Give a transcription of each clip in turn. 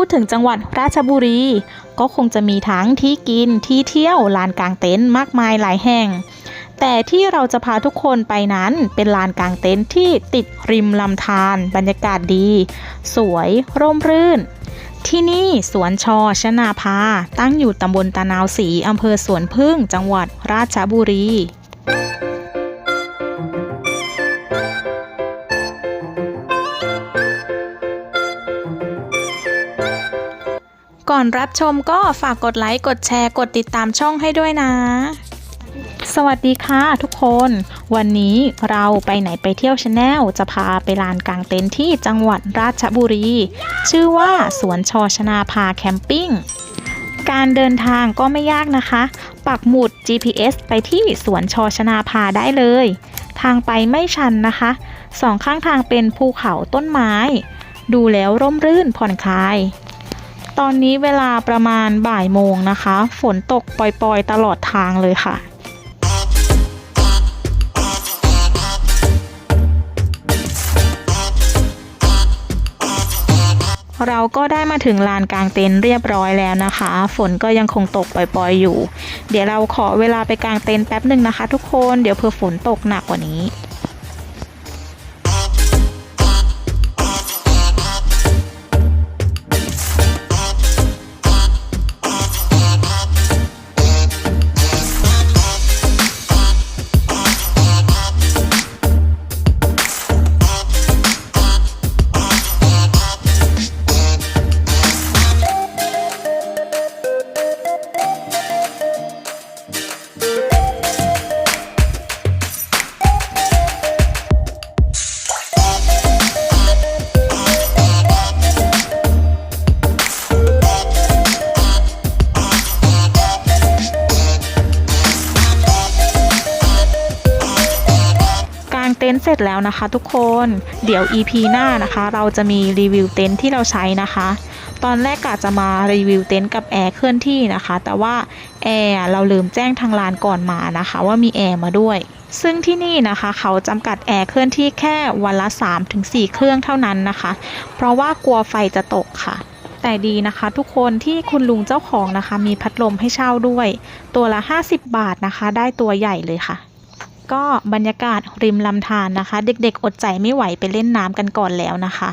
พูดถึงจังหวัดราชบุรี ก็คงจะมีทั้งที่กินที่เที่ยวลานกลางเต็นท์มากมายหลายแห่ง แต่ที่เราจะพาทุกคนไปนั้นเป็นลานกลางเต็นท์ที่ติดริมลำธารบรรยากาศดี สวยร่มรื่น ที่นี่สวนชอชนาภา ตั้งอยู่ตำบลตะนาวศรีอำเภอสวนพึ่งจังหวัดราชบุรี ก่อนรับชมก็ฝากกดไลค์ กดแชร์ กดติดตามช่องให้ด้วยนะ สวัสดีค่ะทุกคน วันนี้เราไปไหนไปเที่ยวชาแนลจะพาไปลานกลางเต็นท์ที่จังหวัดราชบุรี ชื่อว่าสวนชอชนาภาแคมปิ้งการเดินทางก็ไม่ยากนะคะ ปักหมุด GPS ไปที่สวนชอชนาภาได้เลย ทางไปไม่ชันนะคะ สองข้างทางเป็นภูเขาต้นไม้ ดูแล้วร่มรื่นผ่อนคลาย ตอนนี้เวลาประมาณบ่ายโมงนะคะ ฝนตกปล่อยๆ ตลอดทางเลยค่ะเราก็ได้มาถึงลานกลางเต็นท์เรียบร้อยแล้วนะคะ ฝนก็ยังคงตกปล่อยๆอยู่ เดี๋ยวเราขอเวลาไปกางเต็นท์แป๊บหนึ่งนะคะ ทุกคน เดี๋ยวเผื่อฝนตกหนักกว่านี้ แล้วนะคะทุกคนเดี๋ยว EP หน้านะคะ เราจะมีรีวิวเต็นท์ที่เราใช้นะคะ ตอนแรกกะจะมารีวิวเต็นท์กับแอร์เคลื่อนที่นะคะ แต่ว่าแอร์เราลืมแจ้งทางร้านก่อนมานะคะ ว่ามีแอร์มาด้วย ซึ่งที่นี่นะคะเขาจำกัดแอร์เคลื่อนที่แค่วันละ 3-4 เครื่องเท่านั้นนะคะ เพราะว่ากลัวไฟจะตกค่ะแต่ดีนะคะ ทุกคนที่คุณลุงเจ้าของนะคะ มีพัดลมให้เช่าด้วย ตัวละ 50 บาทนะคะ ได้ตัวใหญ่เลยค่ะ ก็บรรยากาศริมลำธารนะคะ เด็กๆ อดใจไม่ไหวไปเล่นน้ำกันก่อนแล้วนะคะ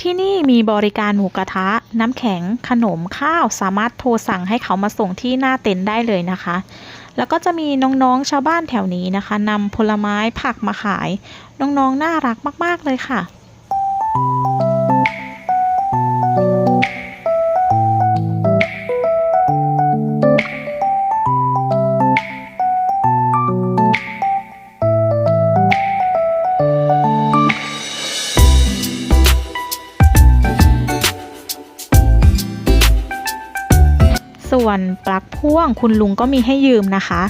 ที่นี่มีบริการหมูกระทะ น้ำแข็ง ขนมข้าวสามารถโทรสั่งให้เขามาส่งที่หน้าเต็นท์ได้เลยนะคะ แล้วก็จะมีน้องๆชาวบ้านแถวนี้นะคะนำผลไม้ผักมาขาย น้องๆน่ารักมากๆเลยค่ะส่ พ่วงคุณลุงก็มีให้ยืมนะคะ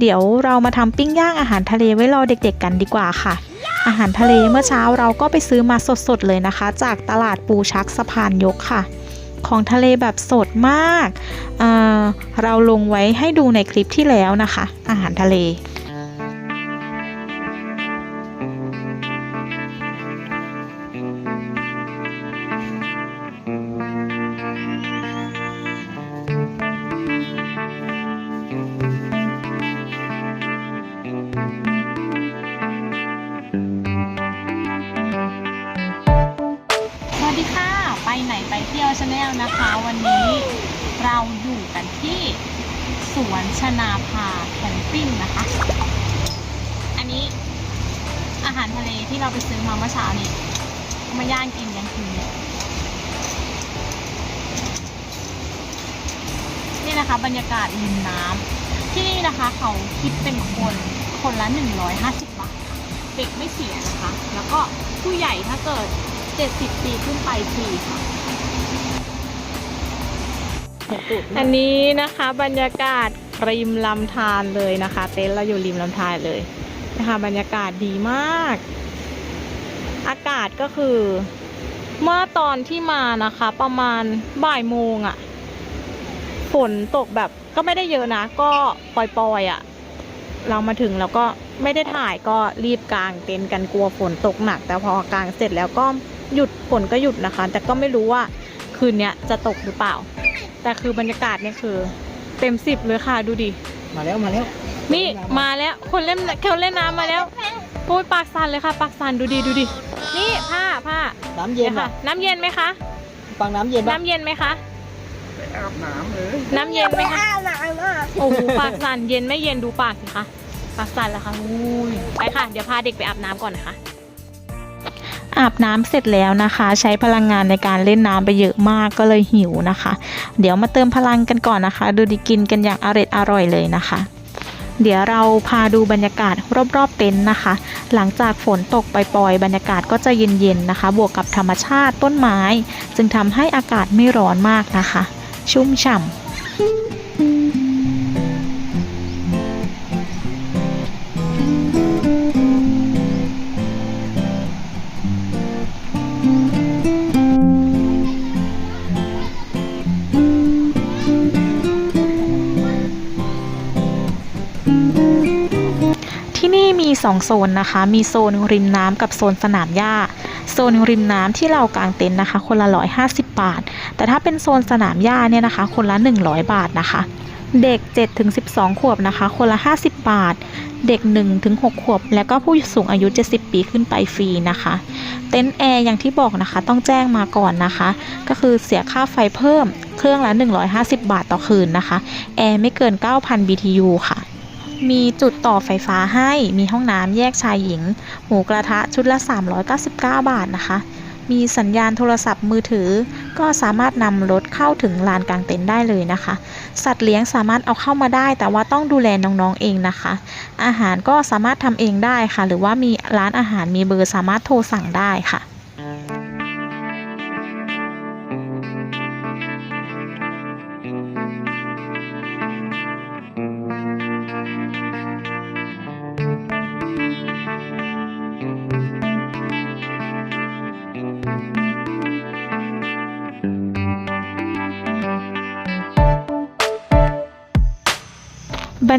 เดี๋ยวเรามาทำปิ้งย่างอาหารทะเลไว้รอเด็กๆกันดีกว่าค่ะ อาหารทะเลเมื่อเช้าเราก็ไปซื้อมาสดๆเลยนะคะ จากตลาดปูชักสะพานยกค่ะ ของทะเลแบบสดมากเเราลงไว้ให้ดูในคลิปที่แล้วนะคะ อาหารทะเล บรรยากาศริมน้ำที่นี่นะคะเขาคิดเป็นคนคนละ 150 บาทค่ะเด็กไม่เสียนะคะ แล้วก็ผู้ใหญ่ถ้าเกิด 70 ปีขึ้นไปฟรีค่ะอันนี้นะคะบรรยากาศริมลำธารเลยนะคะ เต็นท์เราอยู่ริมลำธารเลยนะคะบรรยากาศดีมาก อากาศก็คือ เมื่อตอนที่มานะคะ ประมาณบ่ายโมงอะ ฝนตกแบบก็ไม่ได้เยอะนะ ก็ปล่อยๆอะเรามาถึงแล้วก็ไม่ได้ถ่ายก็รีบกางเต็นท์กันกลัวฝนตกหนัก แต่พอกางเสร็จแล้วก็หยุดฝนก็หยุดนะคะ แต่ก็ไม่รู้ว่าคคืนเนี้ยจะตกหรือเปล่า แต่คือบรรยากาศเนี่ยคือเต็มสิบเลยค่ะดูดิ มาแล้วมาแล้ว นี่มาแล้วคนเล่นคนเล่นน้ำมาแล้วพูดปากสั่นเลยค่ะปากสั่นดูดิดูดิ นี่ผ้าผ้าน้ำเย็นค่ะอะน้ำเย็นไหมคะฟังน้ำเย็นปะน้ำเย็นไหมคะ อาบน้ำเลยน้ำเย็นไหมคะโอ้โหปากสั่นเย็นไม่เย็นดูปากสิคะปากสั่นแล้วค่ะอุ้ยไปค่ะ เดี๋ยวพาเด็กไปอาบน้ำก่อนนะคะ อาบน้ำเสร็จแล้วนะคะ ใช้พลังงานในการเล่นน้ำไปเยอะมากก็เลยหิวนะคะ เดี๋ยวมาเติมพลังกันก่อนนะคะ ดูดีกินกันอย่างอร่อยอร่อยเลยนะคะ เดี๋ยวเราพาดูบรรยากาศรอบๆเต็นท์นะคะ หลังจากฝนตกปล่อยๆบรรยากาศก็จะเย็นๆนะคะ บวกกับธรรมชาติต้นไม้ จึงทำให้อากาศไม่ร้อนมากนะคะ ชุ่มฉ่ำที่นี่มี2โซนนะคะ มีโซนริมน้ำกับโซนสนามหญ้า โซนริมน้ำที่เรากางเต็นท์นะคะ คนละ150บาท แต่ถ้าเป็นโซนสนามหญ้าเนี่ยนะคะ คนละ 100 บาทนะคะ เด็ก 7-12 ขวบนะคะ คนละ 50 บาท เด็ก 1-6 ขวบ แล้วก็ผู้สูงอายุ 70 ปีขึ้นไปฟรีนะคะ เต็นท์แอร์อย่างที่บอกนะคะ ต้องแจ้งมาก่อนนะคะ ก็คือเสียค่าไฟเพิ่ม เครื่องละ 150 บาทต่อคืนนะคะ แอร์ไม่เกิน 9,000 BTU ค่ะมีจุดต่อไฟฟ้าให้ มีห้องน้ำแยกชายหญิง หมูกระทะชุดละ 399 บาทนะคะ มีสัญญาณโทรศัพท์มือถือ ก็สามารถนำรถเข้าถึงลานกลางเต็นท์ได้เลยนะคะ สัตว์เลี้ยงสามารถเอาเข้ามาได้ แต่ว่าต้องดูแลน้องๆเองนะคะ อาหารก็สามารถทำเองได้ค่ะ หรือว่ามีร้านอาหารมีเบอร์สามารถโทรสั่งได้ค่ะ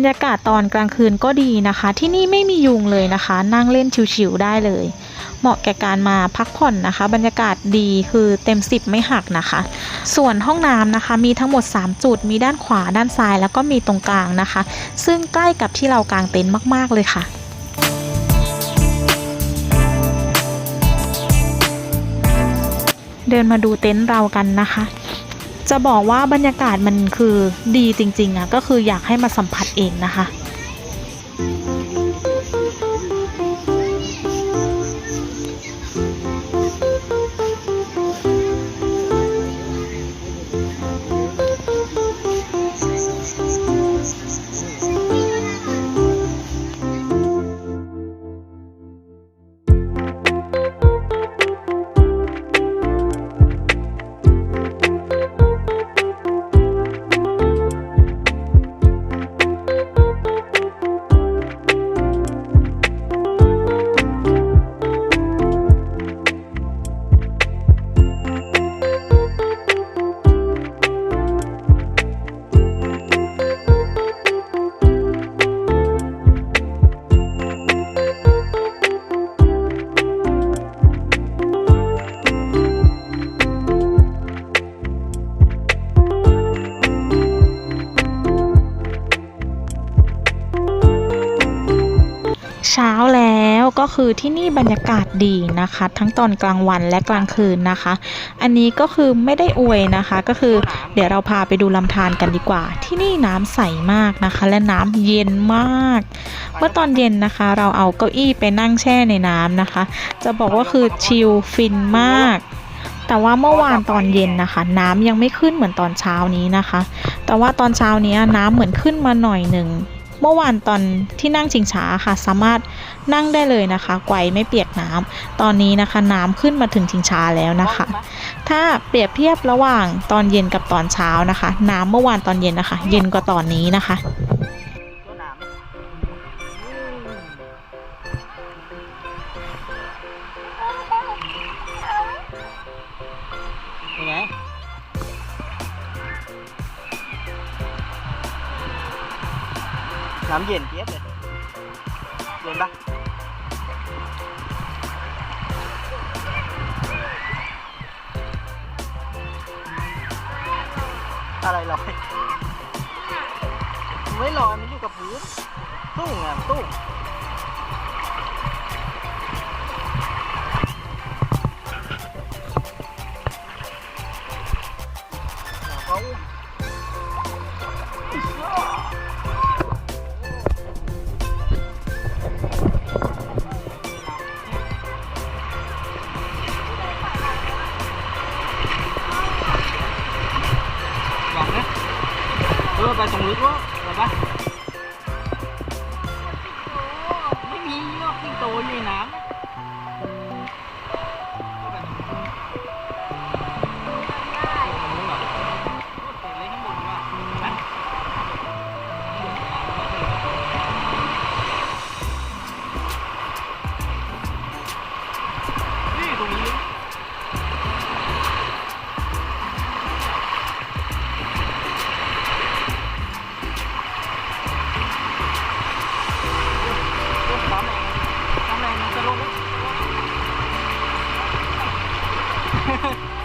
รรยากาศตอนกลางคืนก็ดีนะคะ ที่นี่ไม่มียุงเลยนะคะ นั่งเล่นชิวๆได้เลย เหมาะแก่การมาพักผ่อนนะคะ บรรยากาศดีคือเต็ม 10 ไม่หักนะคะ ส่วนห้องน้ำนะคะ มีทั้งหมด 3 จุด มีด้านขวาด้านซ้าย แล้วก็มีตรงกลางนะคะ ซึ่งใกล้กับที่เรากางเต็นท์มาก ๆ เลยค่ะเดินมาดูเต็นท์เรากันนะคะ จะบอกว่าบรรยากาศมันคือดีจริงๆอะก็คืออยากให้มาสัมผัสเองนะคะ คือที่นี่บรรยากาศดีนะคะ ทั้งตอนกลางวันและกลางคืนนะคะ อันนี้ก็คือไม่ได้อวยนะคะ ก็คือเดี๋ยวเราพาไปดูลำธารกันดีกว่า ที่นี่น้ำใสมากนะคะ และน้ำเย็นมาก เมื่อตอนเย็นนะคะ เราเอาเก้าอี้ไปนั่งแช่ในน้ำนะคะ จะบอกว่าคือชิลฟินมากแต่ว่าเมื่อวานตอนเย็นนะคะ น้ำยังไม่ขึ้นเหมือนตอนเช้านี้นะคะ แต่ว่าตอนเช้านี้น้ำเหมือนขึ้นมาหน่อยหนึ่ง เมื่อวานตอนที่นั่งชิงช้าค่ะ สามารถนั่งได้เลยนะคะไกวไม่เปียกน้ำตอนนี้นะคะน้ำขึ้นมาถึงชิงช้าแล้วนะคะ ถ้าเปรียบเทียบระหว่างตอนเย็นกับตอนเช้านะคะ น้ำเมื่อวานตอนเย็นนะคะ เย็นกว่าตอนนี้นะคะ น้ำเย็นเทียบเลย rồi và trồng lúa rồi bác Ha ha ha!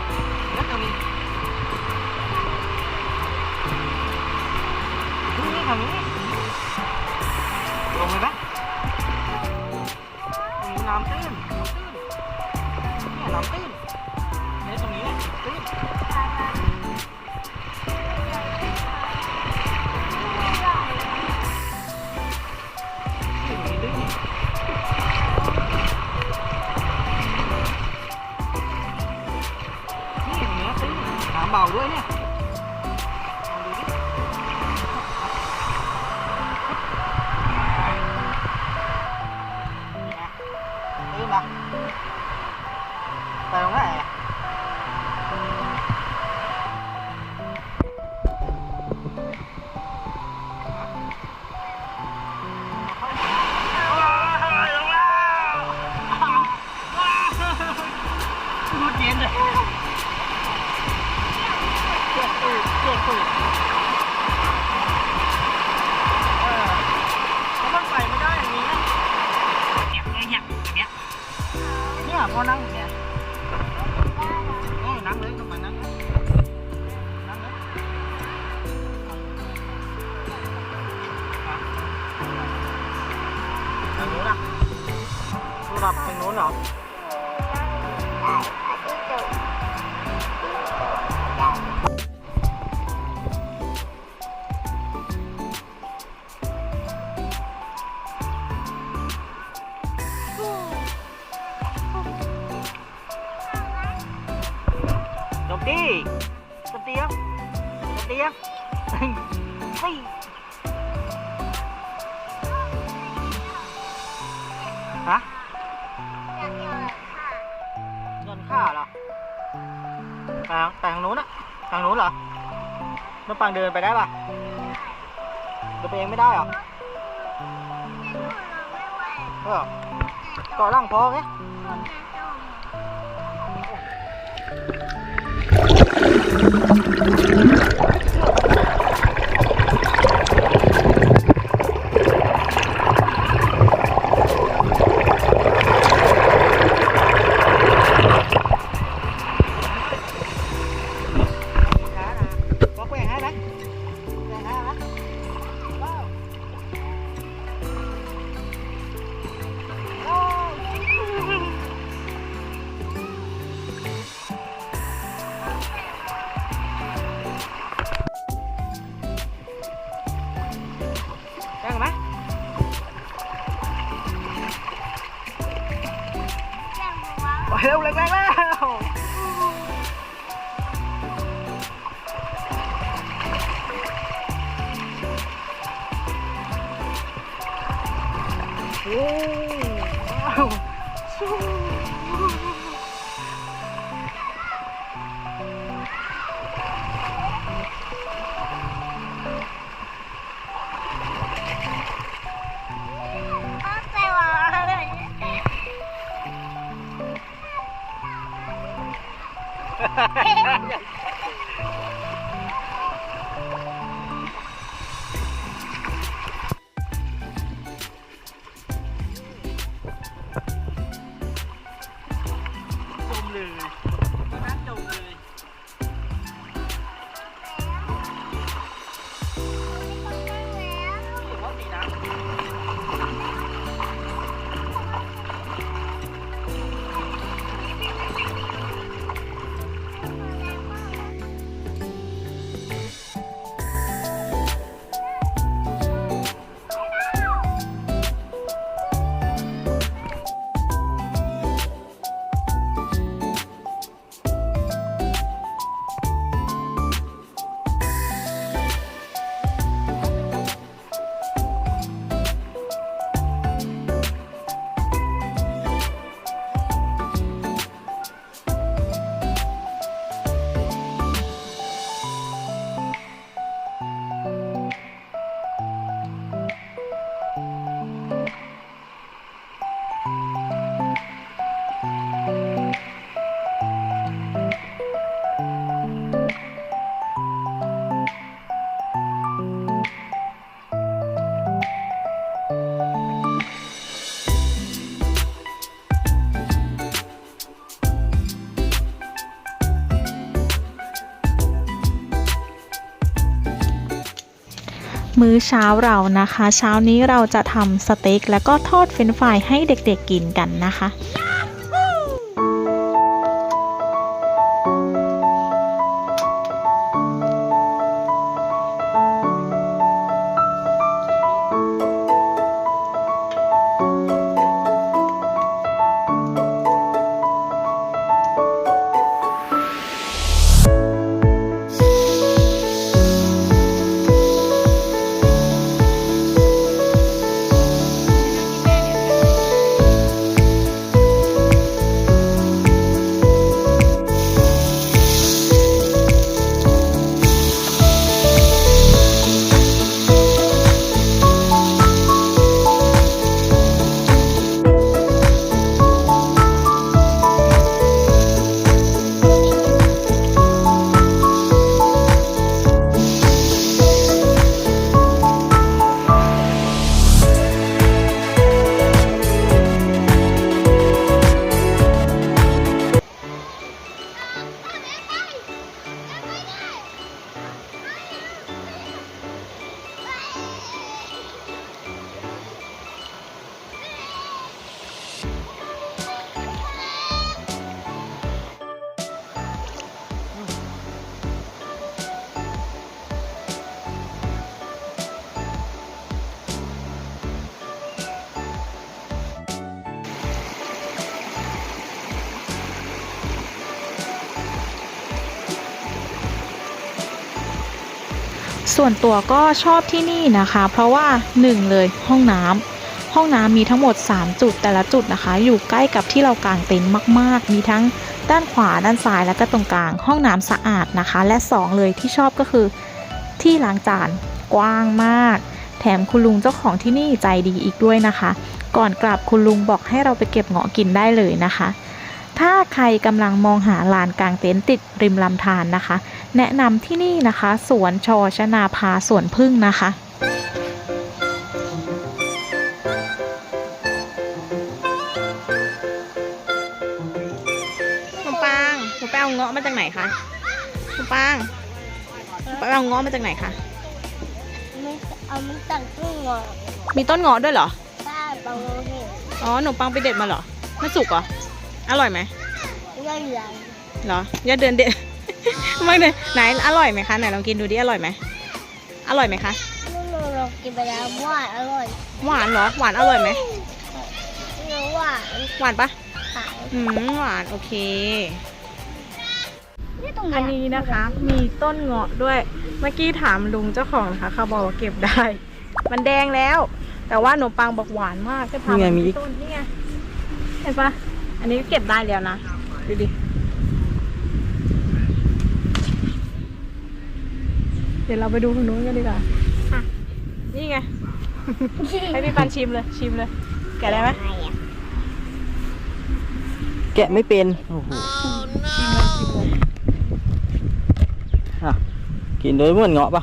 างเดินไปได้ป่ะเดินไปเองไม่ได้หรอเออก่ร่างพอไง กแรกแล้ว โอ้ จมเลย มื้อเช้าเรานะคะ เช้านี้เราจะทำสเต็กแล้วก็ทอดเฟรนฟรายให้เด็กๆกินกันนะคะ ส่วนตัวก็ชอบที่นี่นะคะ เพราะว่า 1 เลยห้องน้ำห้องน้ำมีทั้งหมด 3 จุดแต่ละจุดนะคะ อยู่ใกล้กับที่เรากางเต็นท์มาก ๆ มีทั้งด้านขวาด้านซ้ายและก็ตรงกลาง ห้องน้ำสะอาดนะคะ และ 2 เลยที่ชอบก็คือ ที่ล้างจานกว้างมาก แถมคุณลุงเจ้าของที่นี่ใจดีอีกด้วยนะคะ ก่อนกลับคุณลุงบอกให้เราไปเก็บเงาะกินได้เลยนะคะ ถ้าใครกำลังมองหาลานกลางเต็นท์ติดริมลำธารนะคะ แนะนำที่นี่นะคะ สวนชอชนาภาสวนพึ่งนะคะขนมปังหนูไปเอาเงาะมาจากไหนคะขนมปังหนูไปเอาเงาะมาจากไหนคะไม่เอาไม่สั่งกุ้งเหรอมีต้นเงาะด้วยเหรอป้าบางโลเห็นอ๋อหนูปังไปเด็ดมาเหรอไม่สุกเหรอ อร่อยไหมย่อยใหญ่เหรออย่าเดินเด็ดไม่เลยไหนอร่อยไหมคะไหนลองกินดูดิอร่อยไหมอร่อยไหมคะลูกโลเรากินไปแล้วหวานอร่อย หวานเหรอหวานอร่อยไหมเนื้อหวานหวานปะขายอืมหวานโอเคนี่ตรงอันนี้นะคะมีต้นเงาะด้วย เมื่อกี้ถามลุงเจ้าของนะคะเขาบอกว่าเก็บได้ มันแดงแล้ว แต่ว่าขนมปังบอกหวานมากจะพานี่ไงไปมีอีที่กต้นนี่ไงเห็นปะ อันนี้ก็เก็บได้แล้วนะ ดูดิ เดี๋ยวเราไปดูคนนู้นกันดีกว่าอะนี่ไง ให้พี่ปันชิมเลย ชิมเลย แกะได้ไหมอะไรอะแกะไม่เป็น โอ้โหชิมเลยชิมเลยอะกินโดยเหมือนเงาะปะ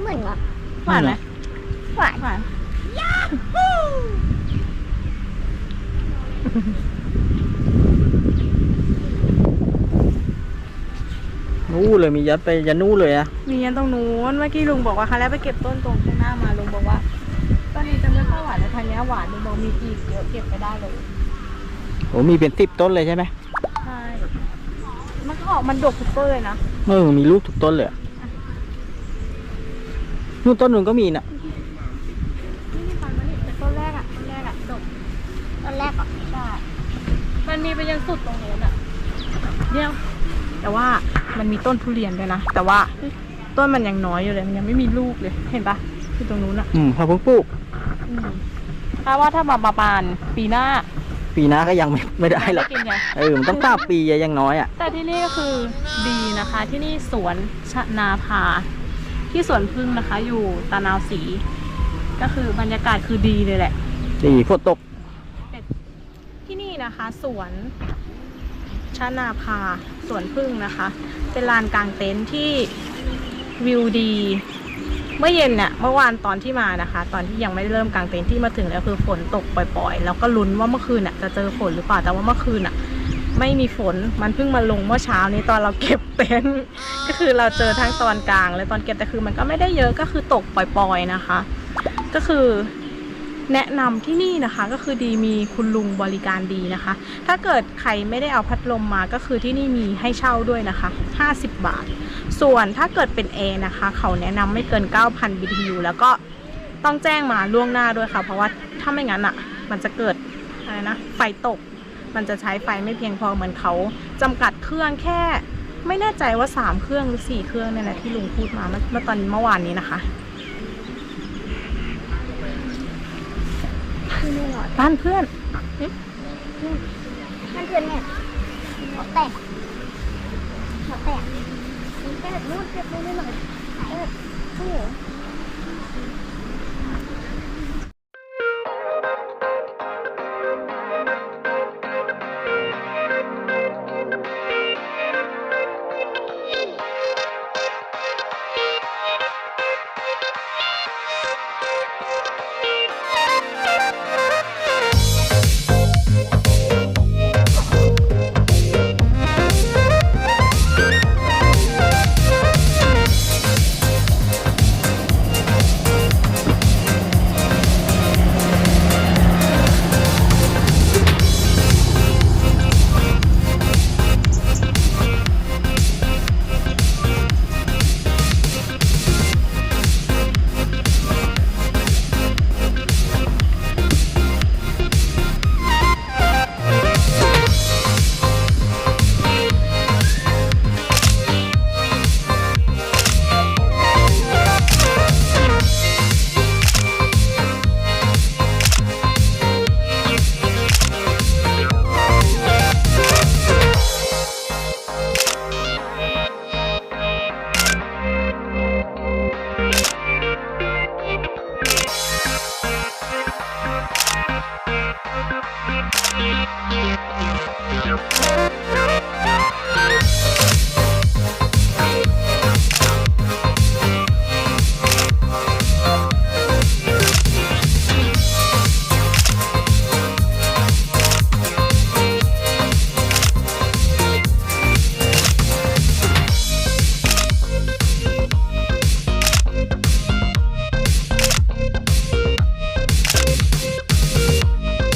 เหมือนเหรอหวานไหม หวาน หวาน นู้เลยมียัดไปยันนู้เลยอะมียันตรงนู้นเมื่อกี้ลุงบอกว่าครั้งแรกไปเก็บต้นตรงข้างหน้ามาลุงบอกว่าต้นนี้จะไม่ค่อยหวานแต่ทางเนี้ยหวานลุงบอกมีอีกเยอะเก็บไปได้เลยโอ้มีเป็นสิบต้นเลยใช่ไหมใช่มันก็ออกมันดกทุกต้นเลยนะเออมีลูกทุกต้นเลยอะนู่นต้นนู้นก็มีน่ะ นี่นี่ฟันมานี่แต่ต้นแรกอะต้นแรกอะดก ตอนแรกอะ ใช่ มันมีไปยันสุดตรงนู้นอะเดียว แต่ว่ามันมีต้นทุเรียนด้วยนะ แต่ว่าต้นมันยังน้อยอยู่เลย มันยังไม่มีลูกเลย เห็นปะที่ตรงนู้นอะอืมพอเพิ่งปลูกอืมคาดว่าถ้ามาประมาณปีหน้า ปีหน้าก็ยังไม่ไม่ได้หรอกกินไง เออมันต้องตามปีอะอยังน้อยอะแต่ที่นี่ก็คือดีนะคะ ที่นี่สวนชนาภา ที่สวนพึ่งนะคะ อยู่ตานาวสี ก็คือบรรยากาศคือดีเลยแหละ ดีฝนตก ที่นี่นะคะ สวนชนาภาสวนพึ่งนะคะ เป็นลานกลางเต็นท์ที่วิวดี เมื่อเย็นเนี่ยเมื่อวานตอนที่มานะคะ ตอนที่ยังไม่ได้เริ่มกางเต็นท์ที่มาถึงแล้วคือฝนตกปล่อย ๆ แล้วก็ลุ้นว่าเมื่อคืนน่ะจะเจอฝนหรือเปล่าแต่ว่าเมื่อคืนน่ะ ไม่มีฝนมันเพิ่งมาลงเมื่อเช้านี้ตอนเราเก็บเต็นท์ก็คือเราเจอทั้งตอนกลางและตอนเก็บแต่คือมันก็ไม่ได้เยอะก็คือตกปล่อย ๆนะคะ ก็คือ แนะนำที่นี่นะคะก็คือดีมีคุณลุงบริการดีนะคะ ถ้าเกิดใครไม่ได้เอาพัดลมมาก็คือที่นี่มีให้เช่าด้วยนะคะ 50 บาท ส่วนถ้าเกิดเป็นแอร์นะคะ เขาแนะนำไม่เกิน 9,000 BTU แล้วก็ต้องแจ้งมาล่วงหน้าด้วยค่ะ เพราะว่าถ้าไม่งั้นอะ มันจะเกิดอะไรนะไฟตก มันจะใช้ไฟไม่เพียงพอเหมือนเขาจำกัดเครื่องแค่ ไม่แน่ใจว่า 3 เครื่องหรือ 4 เครื่องเนี่ยแหละที่ลุงพูดมาเมื่อตอนเมื่อวานนี้นะคะ คือไม่หน่อยบ้านเพื่อนนั่นคือเนี่ยหัวแตกหัวแตกมันแค่แบบนู่นเจ็บนู่นนี่หน่อยเออโอ้